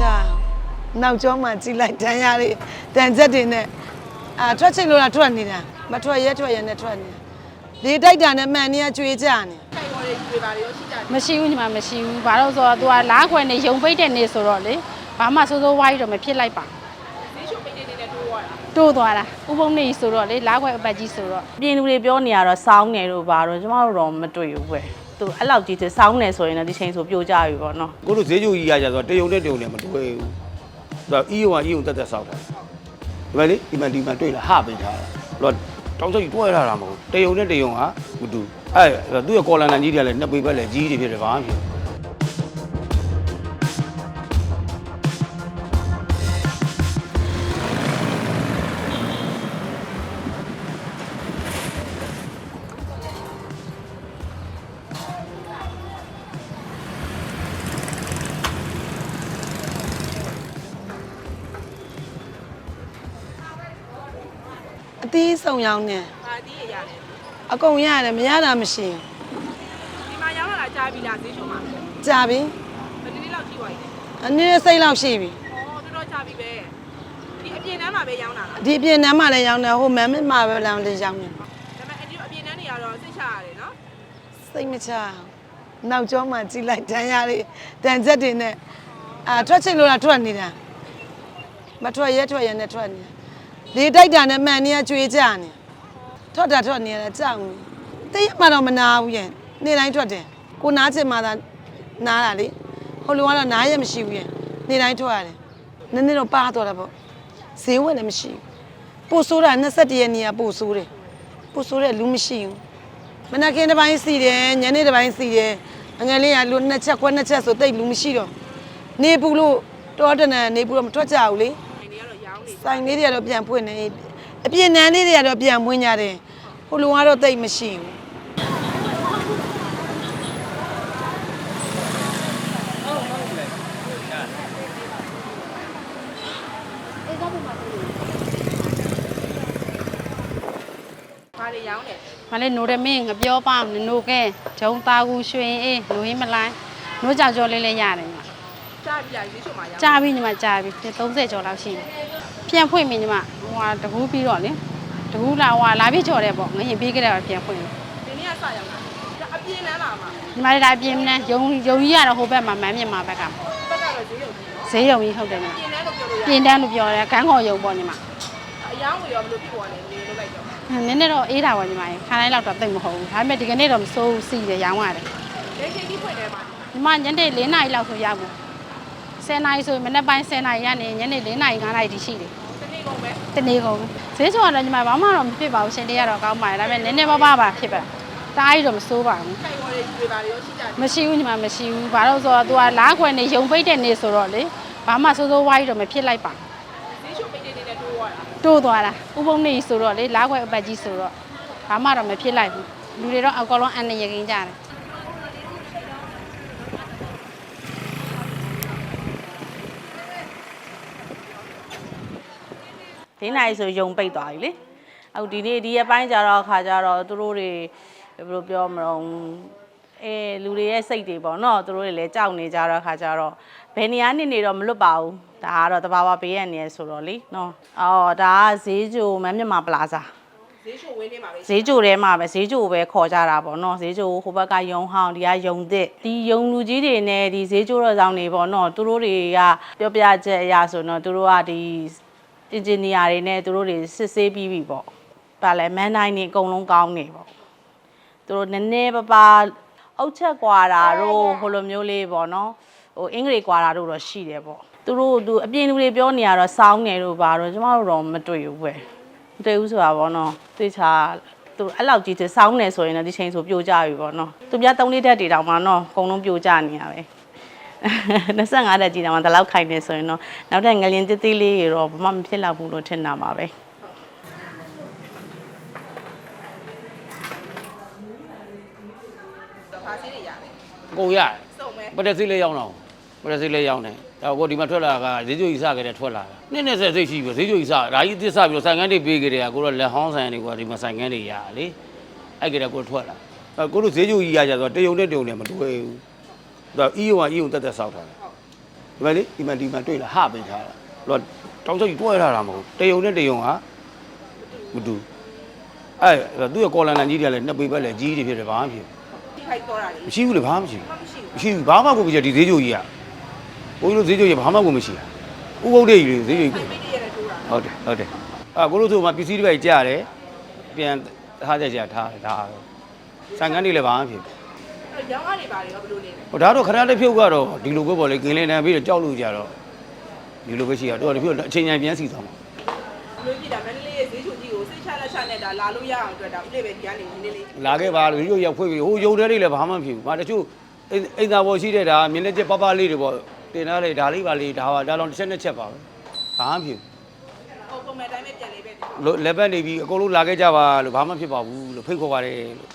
ချနောက်ကျောမှကြည့်လိုက်တန်ရလေးတန်ချက်တွေနဲ့အာထွက်ချိန်လို့လားထွက်နေတာမထွက်ရဲထွက်ရဲနဲ့ထွက်နေတာလေတိုက်တာနဲ့မှန်နေရကျွေးကြနေခိုင်ပေါ်တွေကျွေးပါလေရောရှိကြတယ်မရှိဘူးညီမမရှိဘူးဘာလို့ဆိုတော့ तू ကလားခွဲနေရုံပိတ်တဲ့နေဆိုတော့လေဘာမှစိုးစိုးဝါးရတော့မဖြစ်လိုက်ပါဈေးချိုပိတ်နေနေတဲ့တိုးသွားတာတိုးသွားတာဥပုံနေဆိုတော့လေလားခွဲအပတ်ကြီးဆိုတော့ပြင်လူတွေပြောနေရတော့စောင်းနေလို့ပါတော့ကျမတို့တော့မတွေ့ဘူးပဲ သူအဲ့လောက်ကြီးသူစောင်းနေဆိုရင်လည်းဒီချိန်ဆိုပြိုကြပြီပေါ့နော်ကိုတို့ဈေးကျူကြီးရကြဆိုတော့တယုံနဲ့တယုံနဲ့မတွေ့ဘူးဆိုတော့အီယုံကအီယုံတက်တက်ဆောက်တာဒီမလေးဒီမဒီမတွေ့လားဟပေးထားတာတော့တောင်းစကြီးတွဲလာတာမဟုတ်တယုံနဲ့တယုံကမတူအဲ့သူ့ရဲ့ကော်လန်လန်ကြီးတွေကလည်းနှစ်ပေဘက်လည်းကြီးတွေဖြစ်တယ်ဘာမှမဖြစ် သီးစုံရောင်းနေဟာဒီရရတယ်အကုန်ရတယ်မရတာမရှိဒီမှာရောင်းလာတာကြားပြီလားဈေးချိုမှာဘူးကြာပြီဘယ်နည်းလောက်ကြီးသွားပြီလဲအနည်းစိတ်လောက်ရှိပြီဩတော်တော်ကြားပြီပဲဒီအပြင်တန်းမှာပဲရောင်းတာလားဒီအပြင်နမ်းမှလည်းရောင်းတယ်ဟိုမမ်းမမှာပဲလောင်းလေးရောင်းတယ်ဒါပေမဲ့အဒီအပြင်တန်းတွေကတော့စိတ်ချရတယ်နော်စိတ်မချနောက်ကျောမှကြည့်လိုက်တန်ရလေးတန်ချက်တွေနဲ့အာထွက်ချိန်လို့လားထွက်နေတာမထွက်ရဲထွက်ရဲနဲ့ထွက်နေတာ လေတိုက်တာနဲ့မှန်နေရကျွေးကြနေထွက်တာထွက်နေရတာကြောက်နေတရက်မှတော့မနာဘူးရဲ့နေ့တိုင်းထွက်တယ်ကိုနားချင်မှသာနားတာလေဟိုလူကတော့နားရမရှိဘူးရဲ့နေ့တိုင်းထွက်ရတယ်နည်းနည်းတော့ပါတော့တာပေါ့ဈေးဝယ်လည်းမရှိဘူးပို့ဆိုးတာ21ရက်နေရပို့ဆိုးတယ်ပို့ဆိုးတဲ့လူမရှိဘူးမနက်ခင်းတစ်ပိုင်းစီတယ်ညနေတစ်ပိုင်းစီတယ်အငယ်လေးကလူနှစ်ချက်ခွဲနှစ်ချက်ဆိုတိတ်လူမရှိတော့နေပူလို့တောတနန်နေပူတော့မထွက်ကြဘူးလေဒီနေကတော့ရောင်းနေ ဆိုင်လေးတွေကတော့ပြန်ဖွင့်နေအပြင်နန်းလေးတွေကတော့ပြန်ဖွင့်ကြတယ်ဟိုလူကတော့တိတ်မရှိဘူးဘာတွေရောင်းနေမလေးနိုးတယ်မင်းငပြောပါမနိုးကဲဂျုံသားကူရွှင်အေးနိုးဟင်းမလိုင်းနိုးကြောင်ကြောလေးလေးရတယ်ညီမကြားပြီလားဈေးချိုမှာရောင်းကြာပြီညီမကြာပြီ30ကျော်လောက်ရှိပြီ ပြန်ဖွင့်ပြီညီမဟိုဟာတကူးပြီးတော့လေတကူးလာဟိုဟာလာပြီးကြော်တယ်ပေါ့ငရင်ပြီးကြတယ်ပြန်ဖွင့်ပြီဒီနေ့ကစရောင်းတာဒါအပြင်တန်းလာမှာညီမလေးဒါအပြင်နဲ့ယုံယုံကြီးရတော့ဟိုဘက်မှာမမ်းမြင်မှာဘက်ကဘက်ကတော့ဈေးရုံကြီးနော်ဈေးယုံကြီးဟုတ်တယ်ညီမပြင်တန်းလို့ပြောလို့ရပြင်တန်းလို့ပြောတယ်ခန်းခေါ်ယုံပေါ့ညီမအယောင်းဝယ်ရောဘယ်လိုဖြစ်သွားလဲနေလို့လိုက်တော့နည်းနည်းတော့အေးတာပါညီမရေခါတိုင်းလောက်တော့သိပ်မဟုတ်ဘူးဒါပေမဲ့ဒီကနေ့တော့မစိုးဘူးစီတယ်ရောင်းရတယ်လေချိန်ကြီးဖွင့်တယ်မှာညီမညနေ4နာရီလောက်ဆိုရောက်ဘူး 10နာရီဆိုရင်မနေ့ပိုင်း10နာရီကနေညနေ4နာရီ5နာရီတိရှိတယ်တနေ့ကုန်ပဲတနေ့ကုန်ဈေးဆိုတော့ညီမဘာမှတော့မဖြစ်ပါဘူးရှင်တရားတော့ကောင်းပါတယ်ဒါပေမဲ့နည်းနည်းပါးပါးပါဖြစ်ပါတားရီတော့မစိုးပါဘူးခိုင်ပေါ်တွေကျွေးပါလေရောရှိကြတယ်မရှိဘူးညီမမရှိဘူးဘာလို့ဆိုတော့ तू ကလားခွဲနေရုံပိတ်တဲ့နေဆိုတော့လေဘာမှစိုးစိုးဝါးရတော့မဖြစ်လိုက်ပါဈေးချိုပိတ်နေနေတဲ့တိုးသွားတာတိုးသွားတာဥပုံနေဆိုတော့လေလားခွဲအပတ်ကြီးဆိုတော့ဘာမှတော့မဖြစ်လိုက်ဘူးလူတွေတော့အကောလုံးအန်နေရခင်ကြတယ် ဒင်းနိုင်ဆိုယုံပိတ်သွားပြီလေအခုဒီနေ့ဒီရက်ပိုင်းကျတော့ခါကျတော့သူတို့တွေဘယ်လိုပြောမလို့အဲလူတွေရဲ့စိတ်တွေပေါ့နော်သူတို့တွေလည်းကြောက်နေကြတော့ခါကျတော့ဘယ်နေရာနေနေတော့မလွတ်ပါဘူးဒါကတော့တဘာဝဘေးရနေဆိုတော့လေနော်အော်ဒါကဈေးကြိုမမ်းမြတ်မာပလာဇာဈေးချိုဝင်းနေမှာပဲဈေးကြိုထဲမှာပဲဈေးကြိုပဲခေါ်ကြတာပေါ့နော်ဈေးကြိုဟိုဘက်ကယုံဟောင်းဒီကယုံသစ်ဒီယုံလူကြီးတွေနဲ့ဒီဈေးကြိုတော်ဆောင်တွေပေါ့နော်သူတို့တွေကပြောပြချက်အရာဆိုတော့သူတို့ကဒီ အင်ဂျင်နီယာတွေနဲ့သူတို့တွေစစ်ဆေးပြီးပြီပေါ့။ပါလဲမန်တိုင်းနေအကုန်လုံးကောင်းနေပေါ့။သူတို့နည်းနည်းပါးပါးအုတ်ချက်ကွာတာတို့ဟိုလိုမျိုးလေးပေါ့နော်။ဟိုအင်္ဂလိပ်ကွာတာတို့တော့ရှိတယ်ပေါ့။သူတို့သူအပြင်လူတွေပြောနေရတော့စောင်းနေတို့ပါတော့ကျမတို့တော့မတွေ့ဘူးပဲ။မတွေ့ဘူးဆိုတာပေါ့နော်။သိချာသူအဲ့လောက်ကြီးသူစောင်းနေဆိုရင်လည်းဒီချိန်ဆိုပြိုကြပြီပေါ့နော်။သူပြသုံးလေးတက်တွေတောင်မှနော်အကုန်လုံးပြိုကြနေရပဲ။ 25တက်ကြီးတောင်မှဒီလောက်ခိုင်နေဆိုရင်တော့နောက်ထပ်ငလျင်တိတိလေးတွေတော့ဘာမှမဖြစ်တော့ဘူးလို့ထင်တာပါပဲဘာဈေးတွေရတယ်အကုန်ရတယ်စုံပဲပရက်စီလေးရောင်းတော့ပရက်စီလေးရောင်းတယ်ဒါကိုဒီမှာထွက်လာကဈေးကျူကြီးစခဲ့တဲ့ထွက်လာတာနှစ်နှစ်ဆက်စိတ်ရှိပြီဈေးကျူကြီးစဒါကြီးသစ္စာပြီးတော့ဆိုင်ကန်းတွေပေးကြတယ်ကိုတော့လက်ဟောင်းဆိုင်တွေကဒီမှာဆိုင်ကန်းတွေရလေအဲ့ကြတဲ့ကိုထွက်လာကိုတို့ဈေးကျူကြီးရကြဆိုတော့တယုံနဲ့တယုံနဲ့မတွေ့ဘူး ဒါအီယုံကအီယုံတက်တက်ဆောက်ထားတယ်ဒီမှာလေဒီမှာဒီမှာတွေ့လားဟပေးထားတာတော့တောင်းချောက်ကြီးတွဲထားတာမဟုတ်တယုံနဲ့တယုံဟာမတူအဲ့သူ့ရဲ့ကော်လန်လန်ကြီးတွေကလည်းနှစ်ပေပဲလေကြီးတွေဖြစ်တယ်ဘာမှဖြစ်ဒီခိုက်တော့တာလေမရှိဘူးလေဘာမှမရှိမမရှိဘူးဘူးမရှိဘူးဘာမှကိုမရှိဒီဈေးကြိုကြီးကဘိုးကြီးတို့ဈေးကြိုကြီးဘာမှကိုမရှိဘူးဥပုပ်တဲ့ကြီးလေဈေးကြိုကြီးခိုက်ပိတ်ရတဲ့တိုးတာဟုတ်တယ်ဟုတ်တယ်အာကိုလို့ဆိုမှပစ္စည်းတွေပဲကြားတယ်ပြန်ထားကြကြထားတယ်ဒါဆန်ကန်းတွေလည်းဘာမှဖြစ်ဘူး အဲ့ရောင်းကနေပါလေဘယ်လိုလဲဟိုဒါတော့ခဏတစ်ဖြုတ်ကတော့ဒီလိုပဲပေါ့လေကင်းလင်းတန်းပြီးတော့ကြောက်လို့ကြတော့ဒီလိုပဲရှိရတော့တစ်ဖြုတ်အချိန်ချင်းပြန်စီသွားမှာဘယ်လိုကြည့်တာမန္တလေးရဲ့ဈေးချိုကြီးကိုစိတ်ချလက်ချနဲ့ဒါလာလို့ရအောင်အတွက်ဒါဥလေးပဲဒီကနေနည်းနည်းလေးလာခဲ့ပါလို့ရုပ်ရောက်ဖွေးပြီးဟိုယုံတဲ့လေးလည်းဘာမှမဖြစ်ဘူး။မတချို့အိမ်အိမ်သာပေါ်ရှိတဲ့ဒါမြင်းလက်ချက်ပပလေးတွေပေါ့တင်ထားလေဒါလေးပါလေးဒါပါဒါတော့တစ်ချက်နှစ်ချက်ပါပဲ။ဘာမှမဖြစ်ဟိုပုံမှန်တိုင်းပဲပြန်လေးပဲဘူး။လို့လက်ပတ်နေပြီးအကုန်လုံးလာခဲ့ကြပါလို့ဘာမှဖြစ်ပါဘူးလို့ဖိတ်ခေါ်ပါတယ်လို့